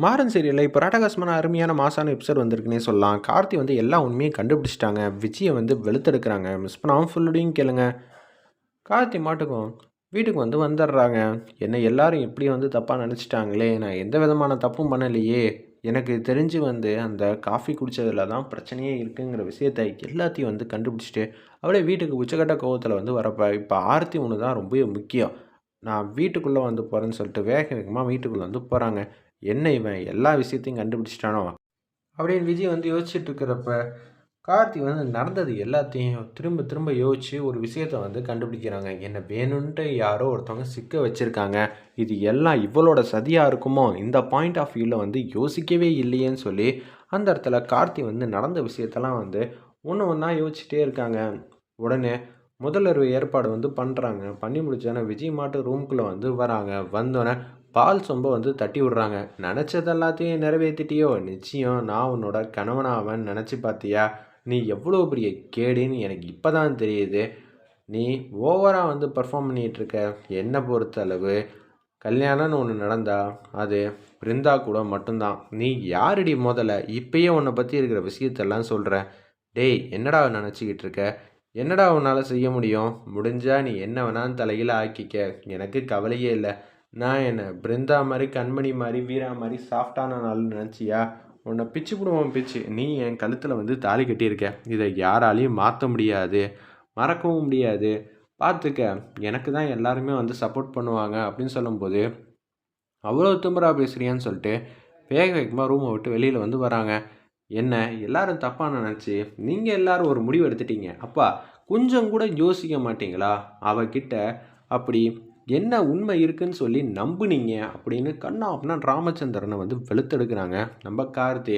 மாறன் சீரியலில் இப்போ ராட்டகாசமான அருமையான மாசான எபிசோட் வந்திருக்குன்னே சொல்லலாம். கார்த்தி வந்து எல்லா உண்மையும் கண்டுபிடிச்சிட்டாங்க. விஜயை வந்து வெளுத்தெடுக்கிறாங்க. மிஸ் பண்ணாமல் ஃபுல்லுடையும் கேளுங்க. கார்த்தி மாட்டுக்கும் வீட்டுக்கு வந்து வந்துடுறாங்க. என்னை எல்லாரும் எப்படி வந்து தப்பாக நினச்சிட்டாங்களே. நான் எந்த விதமான தப்பும் பண்ணலையே. எனக்கு தெரிஞ்சு வந்து அந்த காஃபி குடித்ததில் தான் பிரச்சனையே இருக்குங்கிற விஷயத்தை எல்லாத்தையும் வந்து கண்டுபிடிச்சிட்டு அவளே வீட்டுக்கு உச்சக்கட்ட கோவத்தில் வந்து வரப்போ இப்போ ஆர்த்தி ஒன்று தான் ரொம்பவே முக்கியம். நான் வீட்டுக்குள்ளே வந்து போகிறேன்னு சொல்லிட்டு வேக வேகமாக வீட்டுக்குள்ளே வந்து போகிறாங்க என்ன இவன்? எல்லா விஷயத்தையும் கண்டுபிடிச்சிட்டானோ? அப்படின்னு விஜய் வந்து யோசிச்சுட்டு இருக்கிறப்ப கார்த்தி வந்து நடந்தது எல்லாத்தையும் திரும்ப திரும்ப யோசித்து ஒரு விஷயத்த வந்து கண்டுபிடிக்கிறாங்க. என்ன வேணும்ன்ட்டு யாரோ ஒருத்தவங்க சிக்க வச்சுருக்காங்க. இது எல்லாம் இவளோட சதியாக இருக்குமோ? இந்த பாயிண்ட் ஆஃப் வியூவில் வந்து யோசிக்கவே இல்லையேன்னு சொல்லி அந்த இடத்துல கார்த்தி வந்து நடந்த விஷயத்தெல்லாம் வந்து ஒன்று ஒன்றா யோசிச்சுட்டே இருக்காங்க. உடனே முதல்வர் ஏற்பாடு வந்து பண்ணுறாங்க பண்ணி முடிச்சோன்னே விஜய் மாட்டு ரூம்குள்ளே வந்து வராங்க. வந்தோடனே பால் சொம்பை வந்து தட்டி விட்றாங்க. நினச்சது எல்லாத்தையும் நிறைவேற்றிட்டியோ நிச்சயம் நான் உன்னோட கணவனாவன் நினச்சி பார்த்தியா? நீ எவ்வளோ பெரிய கேடுன்னு எனக்கு இப்போ தான் தெரியுது. நீ ஓவராக வந்து பர்ஃபார்ம் பண்ணிகிட்ருக்க. என்னை பொறுத்தளவு கல்யாணம்னு ஒன்று நடந்தா அது பிருந்தா கூட மட்டும்தான். நீ யாரடி முதல்ல இப்பயே உன்னை பற்றி இருக்கிற விஷயத்தெல்லாம் சொல்கிற டேய் என்னடா நினச்சிக்கிட்டு இருக்க என்னடா உன்னால் செய்ய முடியும்? முடிஞ்சால் நீ என்ன வேணாலும் தலையில் ஆக்கிக்க. எனக்கு கவலையே இல்லை. நான் என்ன பிருந்தா மாதிரி கண்மணி மாதிரி வீரா மாதிரி சாஃப்டான நாள் நினச்சியா? உன்னை பிச்சு விடுவோம் பிச்சு. நீ என் கழுத்தில் வந்து தாலி கட்டியிருக்க. இதை யாராலையும் மாற்ற முடியாது. மறக்கவும் முடியாது. பார்த்துக்க எனக்கு தான் எல்லாருமே வந்து சப்போர்ட் பண்ணுவாங்க அப்படின்னு சொல்லும்போது அவ்வளோ தும்பரா பேசுறியான்னு சொல்லிட்டு வேக வேகமாக ரூமை விட்டு வெளியில் வந்து வராங்க. என்ன எல்லாரும் தப்பாக நினச்சி நீங்கள் எல்லாரும் ஒரு முடிவு எடுத்துட்டீங்க. அப்பா கொஞ்சம் கூட யோசிக்க மாட்டீங்களா? அவகிட்ட அப்படி என்ன உண்மை இருக்குன்னு சொல்லி நம்புனீங்க அப்படின்னு கண்ணா அப்படின்னா ராமச்சந்திரனை வந்து வெளுத்தெடுக்கிறாங்க. நம்ம கார்த்தி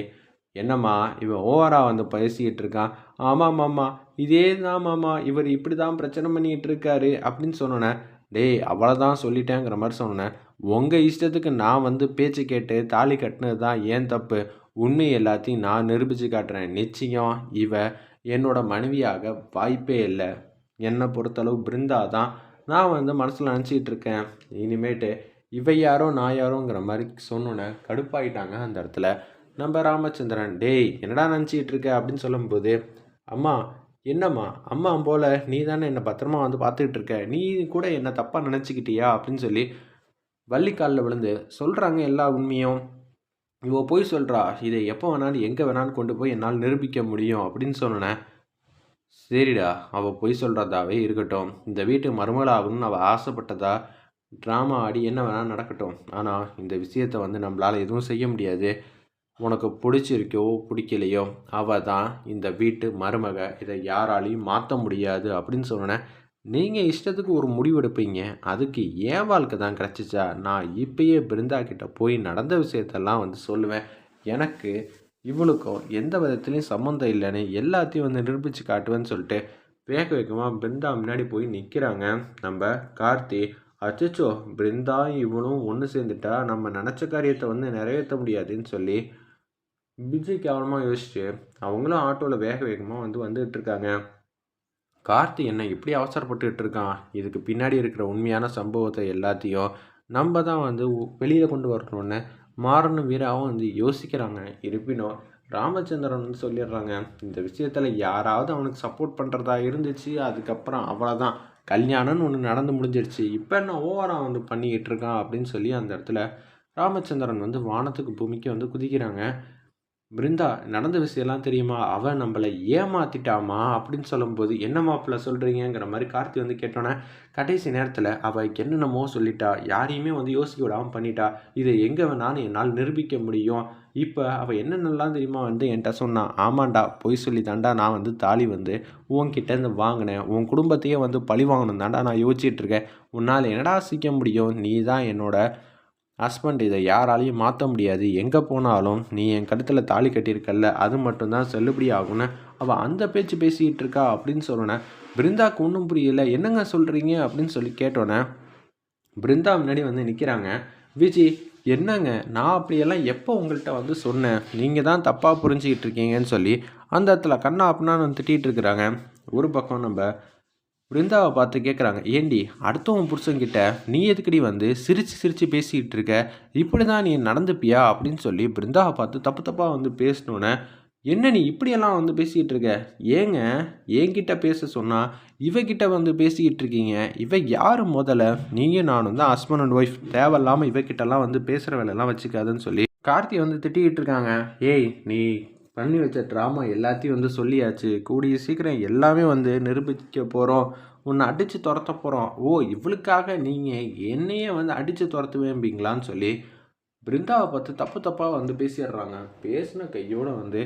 என்னம்மா இவன் ஓவராக வந்து பேசிக்கிட்டு இருக்கான். ஆமாம் மாமா இதே தான் மாமா இவர் இப்படி தான் பிரச்சனை பண்ணிகிட்டு இருக்காரு அப்படின்னு சொன்னோன்னே டேய் அவ்வளோதான் சொல்லிட்டேங்கிற மாதிரி சொன்னேன் உங்கள் இஷ்டத்துக்கு நான் வந்து பேச்சு கேட்டு தாலி கட்டினது தான் ஏன் தப்பு? உண்மை எல்லாத்தையும் நான் நிரூபித்து காட்டுறேன். நிச்சயம் இவ என்னோட மனைவியாக வாய்ப்பே இல்லை. என்னை பொறுத்தளவு பிருந்தா தான் நான் வந்து மனசில் நினச்சிக்கிட்டு இருக்கேன் இனிமேட்டு இவை யாரோ நான் யாரோங்கிற மாதிரி சொன்னோன்னே கடுப்பாயிட்டாங்க அந்த இடத்துல. நம்ம ராமச்சந்திரன் டேய் என்னடா நினச்சிக்கிட்டு இருக்க? அப்படின்னு சொல்லும்போது அம்மா என்னம்மா? அம்மா போல் நீ தானே என்னை பத்திரமா வந்து பார்த்துக்கிட்டு இருக்க? நீ கூட என்னை தப்பாக நினச்சிக்கிட்டியா? அப்படின்னு சொல்லி வள்ளிக்காலில் விழுந்து சொல்கிறாங்க எல்லா உண்மையும். இவ போய் சொல்கிறா இதை எப்போ வேணாலும் எங்கே வேணாலும் கொண்டு போய் என்னால் நிரூபிக்க முடியும். அப்படின்னு சொன்னேன் சரிடா அவள் பொய் சொல்கிறதாவே இருக்கட்டும். இந்த வீட்டு மருமகளாகணும்னு அவள் ஆசைப்பட்டதா ட்ராமா ஆடி என்ன வேணால் நடக்கட்டும். ஆனால் இந்த விஷயத்தை வந்து நம்மளால் எதுவும் செய்ய முடியாது. உனக்கு பிடிச்சிருக்கோ பிடிக்கலையோ அவள் தான் இந்த வீட்டு மருமக. இதை யாராலையும் மாற்ற முடியாது அப்படின்னு சொன்னேன் நீங்கள் இஷ்டத்துக்கு ஒரு முடிவு எடுப்பீங்க. அதுக்கு ஏன் வாழ்க்கை தான் கிடச்சிச்சா? நான் இப்பயே பிருந்தா கிட்ட போய் நடந்த விஷயத்தெல்லாம் வந்து சொல்லுவேன். எனக்கு இவளுக்கும் எந்த விதத்துலேயும் சம்மந்தம் இல்லைன்னு எல்லாத்தையும் வந்து நிரூபித்து காட்டுவேன்னு சொல்லிட்டு வேக வேகமாக பிருந்தா முன்னாடி போய் நிற்கிறாங்க நம்ம கார்த்தி அச்சச்சோ பிருந்தா இவனும் ஒன்று சேர்ந்துட்டா நம்ம நினச்ச காரியத்தை வந்து நிறைவேற்ற முடியாதுன்னு சொல்லி விஜய் கேவலமாக யோசிச்சு அவங்களும் ஆட்டோவில் வேக வேகமாக வந்து வந்துகிட்டு இருக்காங்க. கார்த்தி என்ன இப்படி அவசரப்பட்டுக்கிட்டு இருக்கான்? இதுக்கு பின்னாடி இருக்கிற உண்மையான சம்பவத்தை எல்லாத்தையும் நம்ம தான் வந்து வெளியில் கொண்டு வரணும்னு மாறனும் வீராவும் வந்து யோசிக்கிறாங்க. இருப்பினும் ராமச்சந்திரன் வந்து சொல்லிடுறாங்க இந்த விஷயத்தில் யாராவது அவனுக்கு சப்போர்ட் பண்ணுறதா இருந்துச்சு அதுக்கப்புறம் அவ்வளோதான் கல்யாணம்னு ஒன்று நடந்து முடிஞ்சிருச்சு இப்போ என்ன ஓவராக வந்து பண்ணிக்கிட்டு இருக்கான் அப்படின்னு சொல்லி அந்த இடத்துல ராமச்சந்திரன் வந்து வானத்துக்கு பூமிக்கு வந்து குதிக்கிறாங்க. பிருந்தா நடந்த விஷயம்லாம் தெரியுமா? அவன் நம்மளை ஏமாத்திட்டாமா? அப்படின்னு சொல்லும்போது என்ன மாப்பிள்ள சொல்கிறீங்கிற மாதிரி கார்த்தி வந்து கேட்டோன்னே கடைசி நேரத்தில் அவள் என்னென்னமோ சொல்லிட்டா யாரையுமே வந்து யோசிக்க விடாமல் பண்ணிட்டா இதை எங்கே வேணாலும் என்னால் நிரூபிக்க முடியும். இப்போ அவள் என்னென்னலாம் தெரியுமா வந்து என்கிட்ட சொன்னான் ஆமாண்டா பொய் சொல்லி தாண்டா நான் வந்து தாலி வந்து உன்கிட்டேருந்து வாங்கினேன். உன் குடும்பத்தையே வந்து பழி வாங்கணும் தாண்டா நான் யோசிச்சிட்டுருக்கேன் உன்னால் என்னடா சிக்க முடியும்? நீ தான் என்னோட ஹஸ்பண்ட் இதை யாராலையும் மாற்ற முடியாது. எங்கே போனாலும் நீ என் கழுத்தில் தாலி கட்டியிருக்கல்ல அது மட்டும்தான் செல்லுபடி ஆகும்னு அவள் அந்த பேச்சு பேசிக்கிட்டு இருக்கா அப்படின்னு சொன்னேன் பிருந்தாக்கு ஒன்றும் புரியல. என்னங்க சொல்கிறீங்க அப்படின்னு சொல்லி கேட்டோன்னே பிருந்தா முன்னாடி வந்து நிற்கிறாங்க விஜி என்னங்க? நான் அப்படியெல்லாம் எப்போ உங்கள்கிட்ட வந்து சொன்னேன்? நீங்கள் தான் தப்பாக புரிஞ்சிக்கிட்டு இருக்கீங்கன்னு சொல்லி அந்த இடத்துல கண்ணா அப்படின்னா வந்து திட்டிகிட்டு இருக்கிறாங்க. ஒரு பக்கம் நம்ம பிருந்தாவை பார்த்து கேட்குறாங்க ஏண்டி அடுத்தவன் புருஷன்கிட்ட நீ எதுக்கடி வந்து சிரித்து சிரித்து பேசிக்கிட்டு இருக்க? இப்படி தான் நீ நடந்துப்பியா? அப்படின்னு சொல்லி பிருந்தாவை பார்த்து தப்பு தப்பாக வந்து பேசினோன்னே என்ன நீ இப்படியெல்லாம் வந்து பேசிக்கிட்டு இருக்க? ஏங்க என்கிட்ட பேச சொன்னால் இவகிட்ட வந்து பேசிக்கிட்டு இருக்கீங்க. இவ யார் முதல்ல? நீங்கள் நானும் தான் ஹஸ்பண்ட் அண்ட் ஒய்ஃப் தேவையில்லாமல் இவகிட்டலாம் வந்து பேசுகிற வேலையெல்லாம் வச்சுக்காதுன்னு சொல்லி கார்த்தி வந்து திட்டிக்கிட்டு இருக்காங்க. ஏய் நீ பண்ணி வச்ச ட்ராமா எல்லாத்தையும் வந்து சொல்லியாச்சு. கூடிய சீக்கிரம் எல்லாமே வந்து நிரூபிக்க போகிறோம் உன்னை அடித்து துரத்த போகிறோம் ஓ இவளுக்காக நீங்கள் என்னையே வந்து அடித்து துரத்துவேம்பீங்களான்னு சொல்லி பிருந்தாவை பார்த்து தப்பு தப்பாக வந்து பேசிடுறாங்க. பேசின கையோடு வந்து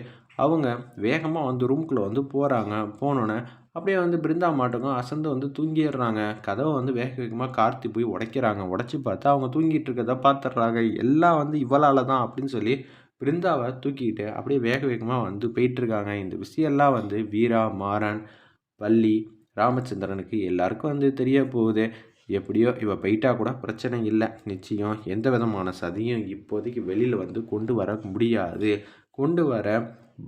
அவங்க வேகமாக வந்து ரூம்குள்ளே வந்து போகிறாங்க போனோன்னே அப்படியே வந்து பிருந்தா மாட்டுக்கும் அசந்து வந்து தூங்கிடுறாங்க. கதவை வந்து வேக வேகமாக கார்த்தி போய் உடைக்கிறாங்க. உடச்சி பார்த்தா அவங்க தூங்கிட்டு இருக்கிறத பார்த்துட்றாங்க. எல்லாம் வந்து இவளால் தான் அப்படின்னு சொல்லி பிருந்தாவை தூக்கிக்கிட்டு அப்படியே வேக வேகமாக வந்து போயிட்டுருக்காங்க. இந்த விஷயம்லாம் வந்து வீரா மாறன் வள்ளி ராமச்சந்திரனுக்கு எல்லாருக்கும் வந்து தெரிய போகுது. எப்படியோ இவ போயிட்டா கூட பிரச்சனை இல்லை. நிச்சயம் எந்த விதமான சதியும் இப்போதைக்கு வெளியில் வந்து கொண்டு வர முடியாது. கொண்டு வர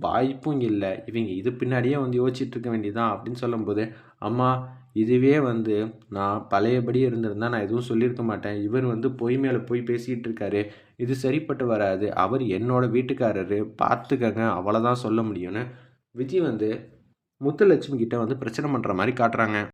வாய்ப்பும் இல்லை. இவங்க இது பின்னாடியே வந்து யோசிச்சுட்டு இருக்க வேண்டியதான் அப்படின்னு சொல்லும்போது அம்மா இதுவே வந்து நான் பழையபடி இருந்திருந்தால் நான் எதுவும் சொல்லியிருக்க மாட்டேன். இவர் வந்து பொய் மேலே போய் பேசிகிட்டு இருக்காரு. இது சரிப்பட்டு வராது. அவர் என்னோட வீட்டுக்காரரு. பார்த்துக்கங்க. அவ்வளோதான் சொல்ல முடியும்னு. விஜய் வந்து முத்துலட்சுமி கிட்ட வந்து பிரச்சனை பண்ணுற மாதிரி காட்டுறாங்க.